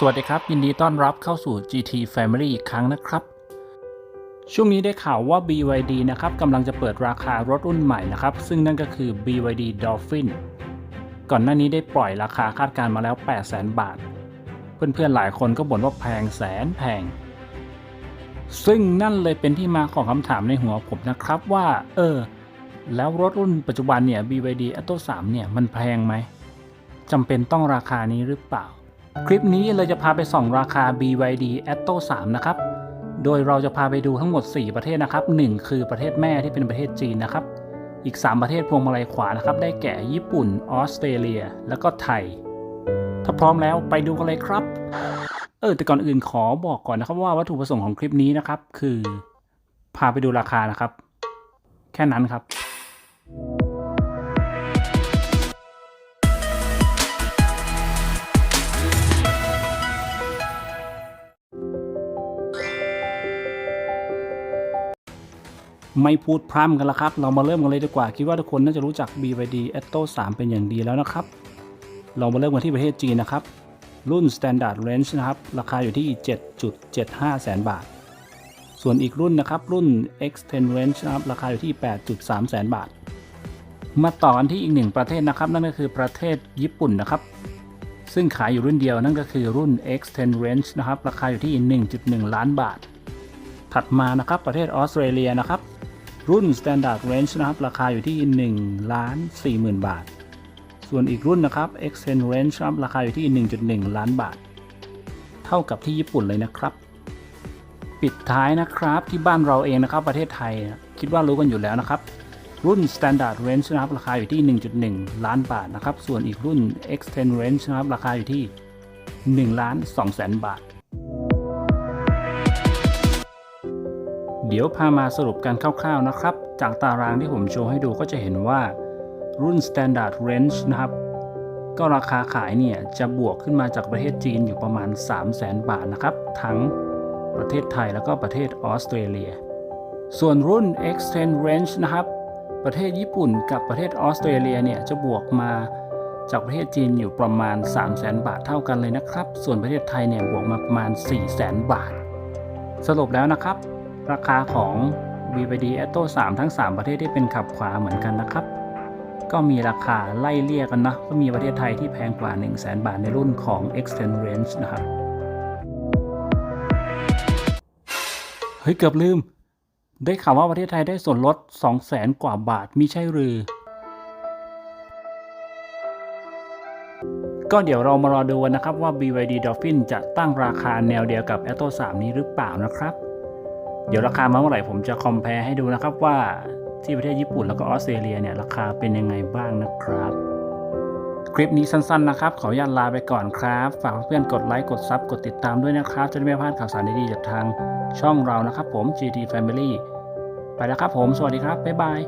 สวัสดีครับ ยินดีต้อนรับเข้าสู่ GT Family อีกครั้งนะครับ ช่วงนี้ได้ข่าวว่า BYD นะครับกำลังจะเปิดราคารถรุ่นใหม่นะครับ ซึ่งนั่นก็คือ BYD Dolphin ก่อนหน้านี้ได้ปล่อยราคาคาดการมาแล้ว 800,000 บาท เพื่อนๆหลายคนก็บ่นว่าแพงแสนแพง ซึ่งนั่นเลยเป็นที่มาของคำถามในหัวผมนะครับว่า เออ แล้วรถรุ่นปัจจุบันเนี่ย BYD Atto 3 เนี่ยมันแพงไหมจำเป็นต้องราคานี้หรือเปล่า คลิปนี้เลยจะพาไปส่องราคา BYD Atto 3 นะครับ โดยเราจะพาไปดูทั้งหมด 4 ประเทศนะครับ 1 คือประเทศแม่ที่เป็นประเทศจีนนะครับ อีก 3 ประเทศพวงมาลัยขวานะครับ ได้แก่ญี่ปุ่น ออสเตรเลีย แล้วก็ไทย ถ้าพร้อมแล้วไปดูกันเลยครับ เออแต่ก่อนอื่นขอบอกก่อนนะครับว่าวัตถุประสงค์ของคลิปนี้นะครับ คือ พาไปดูราคานะครับ แค่นั้นครับ ไม่พูดพร่ำกันแล้วครับ เรามาเริ่มกันเลยดีกว่า คิดว่าทุกคนน่าจะรู้จัก BYD Atto 3 เป็นอย่างดีแล้วนะครับ เรามาเริ่มกันที่ประเทศจีนนะครับ รุ่น Standard Range นะครับ ราคาอยู่ที่ 7.75 แสนบาท ส่วนอีกรุ่นนะครับ รุ่น Extend Range นะครับ ราคาอยู่ที่ 8.3 แสนบาท มาต่อกันที่อีกหนึ่งประเทศนะครับ นั่นก็คือประเทศญี่ปุ่นนะครับ ซึ่งขายอยู่รุ่นเดียวนั่นก็คือรุ่น Extend Range นะครับ ราคาอยู่ที่ 1.1 ล้านบาท ถัดมานะครับ ประเทศออสเตรเลียนะครับ รุ่น Standard Range นะครับ ราคาอยู่ที่ 1 ล้าน 40,000 บาท ส่วนอีกรุ่นนะครับ Extend Range ครับราคาอยู่ที่ 1.1 ล้านบาท เท่ากับที่ญี่ปุ่นเลยนะครับ ปิดท้ายนะครับที่บ้านเราเองนะครับประเทศไทยคิดว่ารู้กันอยู่แล้วนะครับ รุ่น Standard Range นะครับราคาอยู่ที่ 1.1 ล้านบาทนะครับ ส่วนอีกรุ่น Extend Range นะครับราคาอยู่ที่ 1 ล้าน2แสนบาท เดี๋ยวพามาสรุปกันคร่าวๆนะครับ จากตารางที่ผมโชว์ให้ดูก็จะเห็นว่ารุ่น Standard Range นะครับ ก็ราคาขายเนี่ย จะบวกขึ้นมาจากประเทศจีนอยู่ประมาณ 3 0 0แสนบาทนะครับ ทั้งประเทศไทยแล้วก็ประเทศออสเตรเลีย ส่วนรุ่น Extend Range นะครับ ประเทศญี่ปุ่นกับประเทศออสเตรเลียเนี่ย จะบวกมาจากประเทศจีนอยู่ประมาณ 3 0 0แสนบาทเท่ากันเลยนะครับ ส่วนประเทศไทยเนี่ยบวกมาประมาณ 4 0 0แสนบาท สรุปแล้วนะครับ ราคาของ BYD Atto 3 ทั้ง 3 ประเทศที่เป็นขับขวาเหมือนกันนะครับ ก็มีราคาไล่เลี่ยกันนะ ก็มีประเทศไทยที่แพงกว่า 1 0 0 0 0แบาทในรุ่นของ Extend Range นะครับ เฮ้ย เกือบลืม ได้ข่าวว่าประเทศไทยได้ส่วนลด 2 0 0แสนกว่าบาทมิใช่หรือก็เดี๋ยวเรามารอดูนนะครับว่า BYD Dolphin จะตั้งราคาแนวเดียวกับ Atto 3 นี้หรือเปล่านะครับ เดี๋ยวราคามาเมื่อไหร่ผมจะคอมเพลให้ดูนะครับว่าที่ประเทศญี่ปุ่นแล้วก็ออสเตรเลียเนี่ยราคาเป็นยังไงบ้างนะครับ คลิปนี้สั้นๆนะครับ ขออนุญาตลาไปก่อนครับ ฝากเพื่อนๆกดไลค์กดซับกดติดตามด้วยนะครับ จะได้ไม่พลาดข่าวสารดีๆจากทางช่องเรานะครับผม GT Family ไปแล้วครับผม สวัสดีครับ บ๊ายบาย